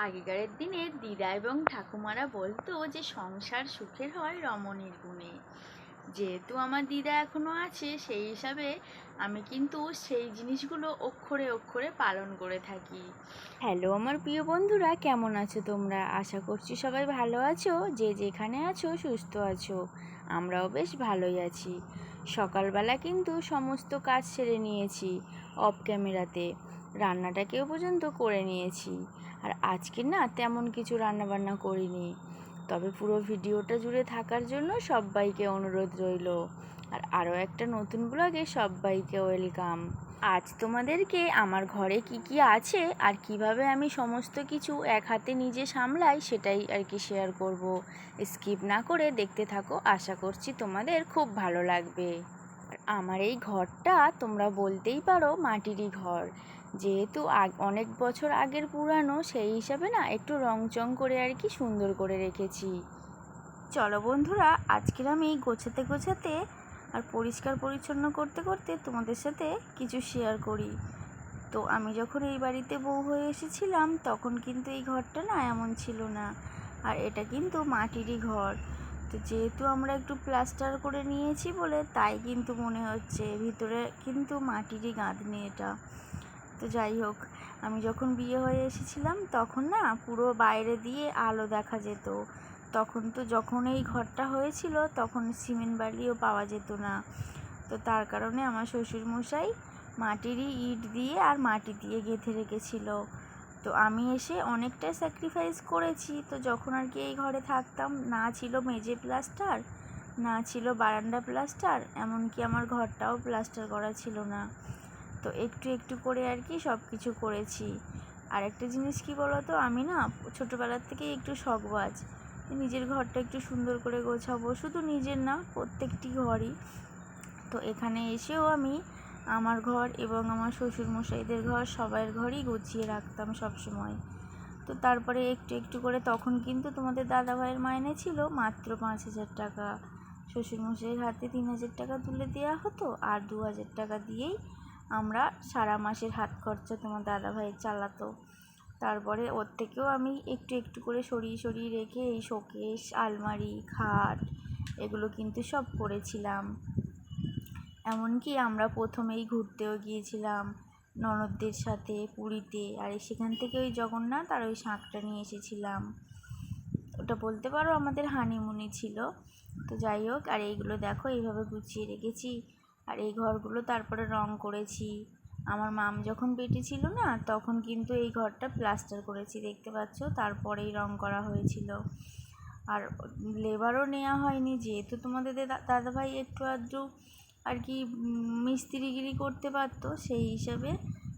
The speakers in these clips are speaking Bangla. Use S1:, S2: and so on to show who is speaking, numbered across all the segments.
S1: আগেকারের দিনে দিদা এবং ঠাকুমারা বলতো যে সংসার সুখের হয় রমণীর গুণে। যেহেতু আমার দিদা এখনও আছে, সেই হিসাবে আমি কিন্তু সেই জিনিসগুলো অক্ষরে অক্ষরে পালন করে থাকি। হ্যালো আমার প্রিয় বন্ধুরা, কেমন আছো তোমরা? আশা করছি সবাই ভালো আছো। যে যেখানে আছো, সুস্থ আছো। আমরাও বেশ ভালোই আছি। সকালবেলা কিন্তু সমস্ত কাজ সেরে নিয়েছি অফ ক্যামেরাতে রান্নাটাকেও পর্যন্ত করে নিয়েছি। আর আজকে না তেমন কিছু রান্নাবান্না করিনি। তবে পুরো ভিডিওটা জুড়ে থাকার জন্য সবাইকে অনুরোধ রইল। আর আরও একটা নতুন ব্লগে সবাইকে ওয়েলকাম। আজ তোমাদেরকে আমার ঘরে কি কি আছে আর কীভাবে আমি সমস্ত কিছু এক হাতে নিজে সামলাই সেটাই আর কি শেয়ার করব। স্কিপ না করে দেখতে থাকো, আশা করছি তোমাদের খুব ভালো লাগবে। আর আমার এই ঘরটা তোমরা বলতেই পারো মাটিরই ঘর। যেহেতু অনেক বছর আগের পুরানো, সেই হিসাবে না একটু রংচং করে আর কি সুন্দর করে রেখেছি। চলো বন্ধুরা, আজকের আমি গোছাতে গোছাতে আর পরিষ্কার পরিচ্ছন্ন করতে করতে তোমাদের সাথে কিছু শেয়ার করি। তো আমি যখন এই বাড়িতে বউ হয়ে এসেছিলাম, তখন কিন্তু এই ঘরটা না এমন ছিল না। আর এটা কিন্তু মাটিরই ঘর। তো যেহেতু আমরা একটু প্লাস্টার করে নিয়েছি বলে, তাই কিন্তু মনে হচ্ছে ভিতরে কিন্তু মাটিরই গাঁথনি এটা। তো যাই হোক, আমি যখন বিয়ে হয়ে এসেছিলাম, তখন না পুরো বাইরে দিয়ে আলো দেখা যেত। তখন তো যখন এই ঘরটা হয়েছিল, তখন সিমেন্ট বালিও পাওয়া যেত না। তো তার কারণে আমার শ্বশুরমশাই মাটিরই ইট দিয়ে আর মাটি দিয়ে গেঁথে রেখেছিল। তো আমি এসে অনেকটাই স্যাক্রিফাইস করেছি। তো যখন আর কি এই ঘরে থাকতাম, না ছিল মেজে প্লাস্টার না ছিল বারান্দা প্লাস্টার এমনকি আমার ঘরটাও প্লাস্টার করা ছিল না। তো একটু একটু করে আর কি সব কিছু করেছি। আর একটা জিনিস কি বলতো? আমি না ছোটোবেলার থেকেই একটু শখবাজ। নিজের ঘরটা একটু সুন্দর করে গোছাবো। শুধু নিজের না, প্রত্যেকটি ঘরই। তো এখানে এসেও আমি আমার ঘর এবং আমার শ্বশুরমশাইদের ঘর সবার ঘরই গুছিয়ে রাখতাম সব সময় তো তারপরে একটু একটু করে তখন কিন্তু তোমাদের দাদাভাইয়ের মাইনে ছিল মাত্র পাঁচ হাজার টাকা। শ্বশুরমশাইয়ের হাতে তিন হাজার টাকা তুলে দেওয়া হতো আর দু হাজার টাকা দিয়েই আমরা সারা মাসের হাত খরচা তোমার দাদাভাই চালাতো। তারপরে ওর থেকেও আমি একটু একটু করে সরিয়ে সরিয়ে রেখে এই শোকেস আলমারি, খাট এগুলো কিন্তু সব করেছিলাম। এমনকি আমরা প্রথমেই ঘুরতেও গিয়েছিলাম ননদদের সাথে পুরীতে আর সেখান থেকে ওই জগন্নাথ আর ওই শাঁখটা নিয়ে এসেছিলাম। ওটা বলতে পারো আমাদের হানিমুনি ছিল। তো যাই হোক, আর এইগুলো দেখো, এইভাবে গুছিয়ে রেখেছি। আর এই ঘরগুলো তারপরে রং করেছি। আমার মাম যখন বেটে ছিল না, তখন কিন্তু এই ঘরটা প্লাস্টার করেছি, দেখতে পাচ্ছ? তারপরেই রং করা হয়েছিল। আর লেবারও নেওয়া হয়নি, যেহেতু তোমাদের দাদাভাই একটু আধটু আর কি মিস্ত্রিগিরি করতে পারতো, সেই হিসাবে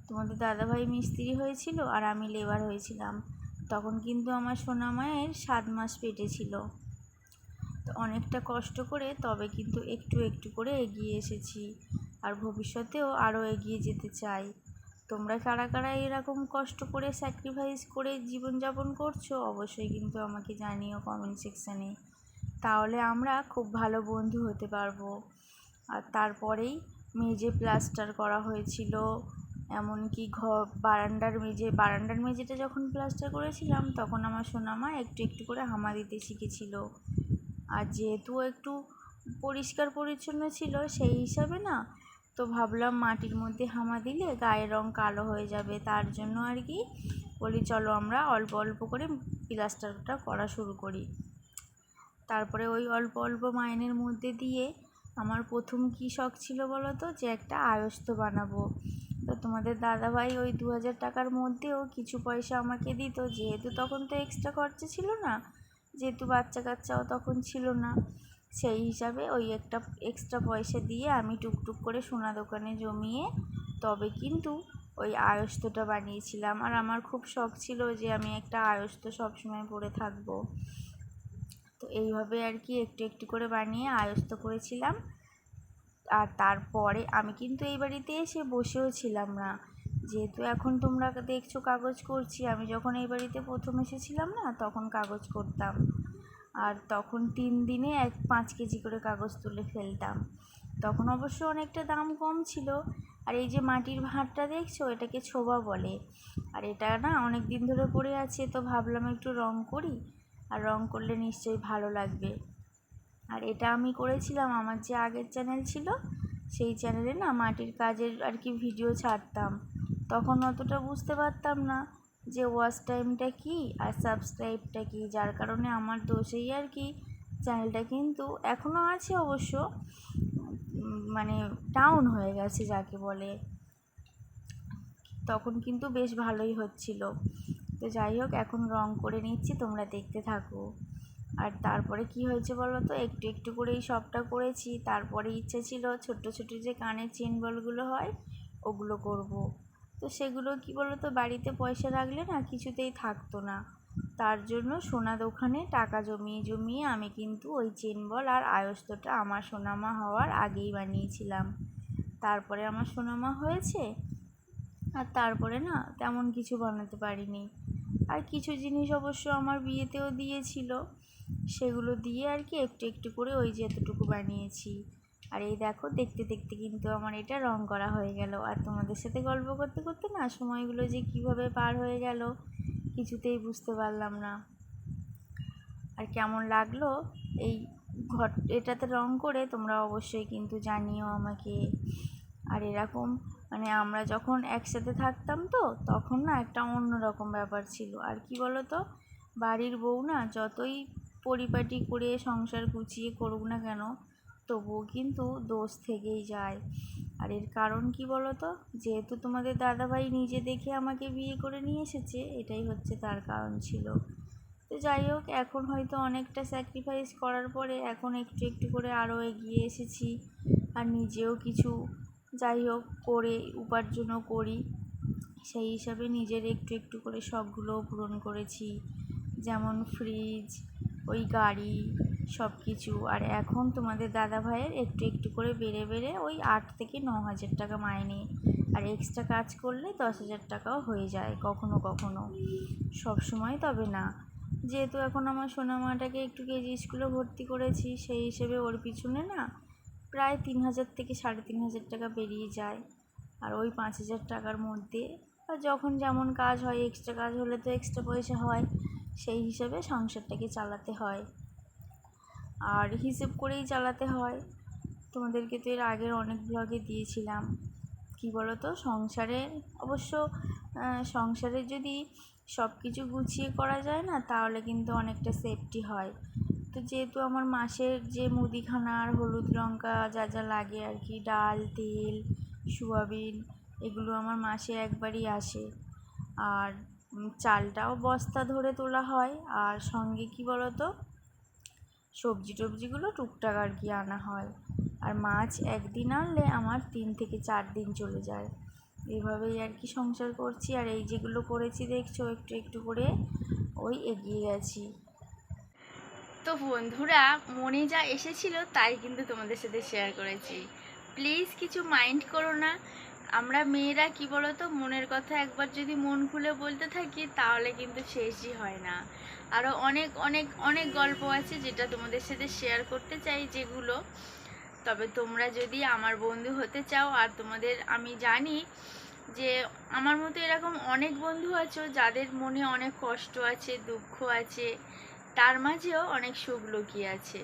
S1: তোমাদের দাদাভাই মিস্ত্রি হয়েছিল আর আমি লেবার হয়েছিলাম। তখন কিন্তু আমার সোনা মায়ের সাত মাস পেটে ছিল। তো অনেকটা কষ্ট করে তবে কিন্তু একটু একটু করে এগিয়ে এসেছি। আর ভবিষ্যতেও আরও এগিয়ে যেতে চাই। তোমরা কারা কারা এরকম কষ্ট করে স্যাক্রিফাইস করে জীবনযাপন করছ অবশ্যই কিন্তু আমাকে জানিও কমেন্ট সেকশানে তাহলে আমরা খুব ভালো বন্ধু হতে পারব। আর তারপরেই মেঝে প্লাস্টার করা হয়েছিল। এমনকি ঘর বারান্দার মেঝে, বারান্দার মেঝেটা যখন প্লাস্টার করেছিলাম তখন আমার সোনামা একটু একটু করে হামা দিতে শিখেছিল। আর যেহেতু একটু পরিষ্কার পরিচ্ছন্ন ছিল সেই হিসাবে না, তো ভাবলাম মাটির মধ্যে হামা দিলে গায়ের রং কালো হয়ে যাবে। তার জন্য আর কি বলি, চলো আমরা অল্প অল্প করে প্লাস্টারটা করা শুরু করি। তারপরে ওই অল্প অল্প মাইনের মধ্যে দিয়ে আমার প্রথম কী শখ ছিল বলো তো, যে একটা আয়স্ত বানাবো। তো তোমাদের দাদাভাই ওই দু হাজার টাকার মধ্যেও কিছু পয়সা আমাকে দিত, যেহেতু তখন তো এক্সট্রা খরচা ছিল না যেহেতু বাচ্চা কাচ্চাও তখন ছিল না, সেই হিসাবে ওই একটা এক্সট্রা পয়সা দিয়ে আমি টুকটুক করে সোনা দোকানে জমিয়ে তবে কিন্তু ওই আয়স্তটা বানিয়েছিলাম। আর আমার খুব শখ ছিল যে আমি একটা আয়স্ত সবসময় পরে থাকব। তো এইভাবে আর কি একটু একটু করে বানিয়ে আয়স্ত করেছিলাম। আর তারপরে আমি কিন্তু এই বাড়িতে এসে বসেও ছিলাম না। যেহেতু এখন তোমরা দেখছ কাগজ করছি, আমি যখন এই বাড়িতে প্রথম এসেছিলাম না, তখন কাগজ করতাম। আর তখন তিন দিনে এক পাঁচ কেজি করে কাগজ তুলে ফেলতাম। তখন অবশ্য অনেকটা দাম কম ছিল। আর এই যে মাটির ভাঁড়টা দেখছ, এটাকে ছোবা বলে। আর এটা না অনেক দিন ধরে পড়ে আছে, তো ভাবলাম একটু রং করি। আর রং করলে নিশ্চয়ই ভালো লাগবে। আর এটা আমি করেছিলাম, আমার যে আগের চ্যানেল ছিল, সেই চ্যানেলে না মাটির কাজের আর কি ভিডিও ছাড়তাম। তখন অতটা বুঝতে পারতাম না যে ওয়াচ টাইমটা কী আর সাবস্ক্রাইবটা কী। যার কারণে আমার দোষেই আর কি। চ্যানেলটা কিন্তু এখনও আছে অবশ্য মানে ডাউন হয়ে গেছে যাকে বলে। তখন কিন্তু বেশ ভালোই হচ্ছিল। তো যাই হোক, এখন রং করে নিচ্ছি, তোমরা দেখতে থাকো। আর তারপরে কি হয়েছে বলো তো? একটু একটু করেই সবটা করেছি। তারপরে ইচ্ছে ছিল ছোট্ট ছোট্ট যে কানের চেন বলগুলো হয়, ওগুলো করব। তো সেগুলো কি বলো তো বাড়িতে পয়সা রাখলে না কিছুতেই থাকতো না। তার জন্য সোনা দোকানে টাকা জমিয়ে জমিয়ে আমি কিন্তু ওই চেন বল আর আয়স্তটা আমার সোনামা হওয়ার আগেই বানিয়েছিলাম। তারপরে আমার সোনামা হয়েছে আর তারপরে না তেমন কিছু বানাতে পারিনি। আর কিছু জিনিস অবশ্য আমার বিয়েতেও দিয়েছিল। সেগুলো দিয়ে আর কি একটু একটু করে ওই যে এতটুকু বানিয়েছি। আর এই দেখো, দেখতে দেখতে কিন্তু আমার এটা রং করা হয়ে গেল। আর তোমাদের সাথে গল্প করতে করতে না সময়গুলো যে কীভাবে পার হয়ে গেল কিছুতেই বুঝতে পারলাম না। আর কেমন লাগল এই ঘর এটাতে রং করে তোমরা অবশ্যই কিন্তু জানিও আমাকে। আর এরকম মানে আমরা যখন একসাথে থাকতাম তো, তখন না একটা অন্যরকম ব্যাপার ছিল। আর কি বলো তো বাড়ির বউ না যতই পরিপাটি করে সংসার গুছিয়ে করুক না কেন তবুও কিন্তু দোষ থেকেই যায়। আর এর কারণ কি বলো তো যেহেতু তোমাদের দাদাভাই নিজে দেখে আমাকে বিয়ে করে নিয়ে এসেছে, এটাই হচ্ছে তার কারণ ছিল। তো যাই হোক, এখন হয়তো অনেকটা স্যাক্রিফাইস করার পরে এখন একটু একটু করে আরও এগিয়ে এসেছি। আর নিজেও কিছু যাই হোক করে, উপার্জনও করি। সেই হিসাবে নিজের একটু একটু করে শখগুলোও পূরণ করেছি। যেমন ফ্রিজ ওই গাড়ি সব কিছু আর এখন তোমাদের দাদা ভাইয়ের একটু একটু করে বেড়ে বেড়ে ওই আট থেকে ন হাজার টাকা মাইনে। আর এক্সট্রা কাজ করলে দশ হাজার টাকাও হয়ে যায়, কখনো কখনো। সব সময় তবে না। যেহেতু এখন আমার সোনামাটাকে একটু কেজি স্কুলে ভর্তি করেছি, সেই হিসেবে ওর পিছনে না প্রায় তিন হাজার থেকে সাড়ে তিন হাজার টাকা বেরিয়ে যায়। আর ওই পাঁচ হাজার টাকার মধ্যে আর যখন যেমন কাজ হয় এক্সট্রা কাজ হলে তো এক্সট্রা পয়সা হয়, সেই হিসেবে সংসারটাকে চালাতে হয়। আর হিসেব করেই চালাতে হয়। তোমাদেরকে তো এর আগের অনেক ব্লগে দিয়েছিলাম। কি বলো তো সংসারে অবশ্য সংসারে যদি সব কিছু গুছিয়ে করা যায় না, তাহলে কিন্তু অনেকটা সেফটি হয়। তো যেহেতু আমার মাসের যে মুদিখানার হলুদ লঙ্কা যা যা লাগে আর কি, ডাল, তেল, সোয়াবিন, এগুলো আমার মাসে একবারই আসে। আর চালটাও বস্তা ধরে তোলা হয়। আর সঙ্গে কি বলো তো সবজি টবজিগুলো টুকটাক আর কি আনা হয়। আর মাছ একদিন আনলে আমার তিন থেকে চার দিন চলে যায়। এইভাবেই আর কি সংসার করছি। আর এই যেগুলো করেছি দেখছ, একটু একটু করে ওই এগিয়ে গেছি। তো বন্ধুরা, মনে যা এসেছিল তাই কিন্তু তোমাদের সাথে শেয়ার করেছি। প্লিজ কিছু মাইন্ড করো না। আমরা মেয়েরা কি বলো তো মনের কথা একবার যদি মন খুলে বলতে থাকি, তাহলে কিন্তু শেষই হয় না। আরও অনেক অনেক অনেক গল্প আছে যেটা তোমাদের সাথে শেয়ার করতে চাই যেগুলো। তবে তোমরা যদি আমার বন্ধু হতে চাও, আর তোমাদের, আমি জানি যে আমার মতো এরকম অনেক বন্ধু আছো যাদের মনে অনেক কষ্ট আছে, দুঃখ আছে, তার মাঝেও অনেক সুখ লুকিয়ে আছে।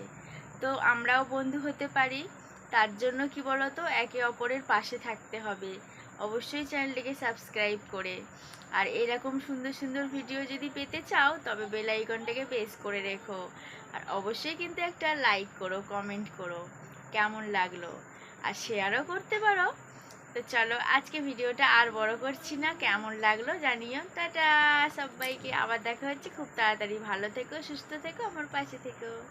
S1: তো আমরাও বন্ধু হতে পারি। তার জন্য কি বলতো? একে অপরের পাশে থাকতে হবে। অবশ্যই চ্যানেলটিকে সাবস্ক্রাইব করে। আর এরকম সুন্দর সুন্দর ভিডিও যদি পেতে চাও, তবে বেল আইকনটাকে প্রেস করে রেখো। আর অবশ্যই কিন্তু একটা লাইক করো, কমেন্ট করো। কেমন লাগল? আর শেয়ারও করতে পারো। তো চলো, আজকে ভিডিওটা আর বড় করছি না। কেমন লাগল জানিও। টাটা! সবাইকে আবার দেখা হচ্ছে। খুব তাড়াতাড়ি। ভালো থেকো, সুস্থ থেকো, আমার পাশে থেকো।